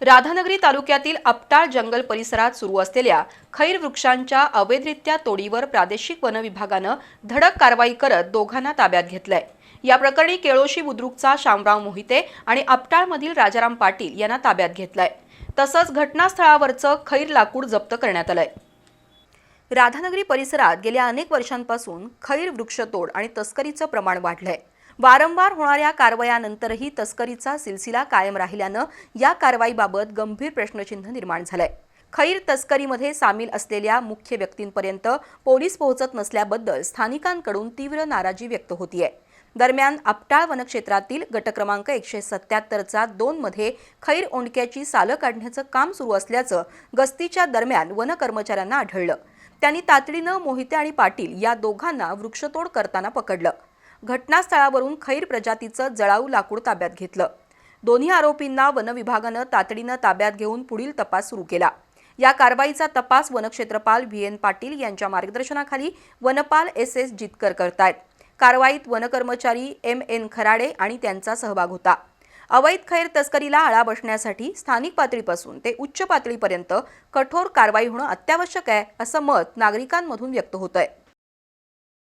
राधानगरी तालुक्यातील अपटाळ जंगल परिसरात सुरू असलेल्या खैर वृक्षांच्या अवैधरित्या तोडीवर प्रादेशिक वन विभागानं धडक कारवाई करत दोघांना ताब्यात घेतलंय. या प्रकरणी केळोशी बुद्रुकचा शामराव मोहिते आणि अपटाळमधील राजाराम पाटील यांना ताब्यात घेतलंय. तसंच घटनास्थळावरचं खैर लाकूड जप्त करण्यात आलंय. राधानगरी परिसरात गेल्या अनेक वर्षांपासून खैर वृक्षतोड आणि तस्करीचं प्रमाण वाढलंय. वारंवार होणाऱ्या कारवायानंतरही तस्करीचा सिलसिला कायम राहिल्यानं या कारवाईबाबत गंभीर प्रश्नचिन्ह निर्माण झालंय. खैर तस्करीमध्ये सामील असलेल्या मुख्य व्यक्तींपर्यंत पोलीस पोहोचत नसल्याबद्दल स्थानिकांकडून तीव्र नाराजी व्यक्त होतीये. दरम्यान आपटाळ वनक्षेत्रातील गट क्रमांक एकशे सत्याहत्तरचा दोनमध्ये खैर ओंडक्याची सालं काढण्याचं काम सुरू असल्याचं गस्तीच्या दरम्यान वन कर्मचाऱ्यांना आढळलं. त्यांनी तातडीनं मोहिते आणि पाटील या दोघांना वृक्षतोड करताना पकडलं. घटनास्थळावरून खैर प्रजातीचं जळाऊ लाकूड ताब्यात घेतलं. दोन्ही आरोपींना वनविभागानं तातडीनं ताब्यात घेऊन पुढील तपास सुरू केला. या कारवाईचा तपास वनक्षेत्रपाल व्ही. एन. पाटील यांच्या मार्गदर्शनाखाली वनपाल एस. एस. जितकर करतायत. कारवाईत वनकर्मचारी एम. एन. खराडे आणि त्यांचा सहभाग होता. अवैध खैर तस्करीला आळा बसण्यासाठी स्थानिक पातळीपासून ते उच्च पातळीपर्यंत कठोर कारवाई होणं अत्यावश्यक आहे असं मत नागरिकांमधून व्यक्त होत आहे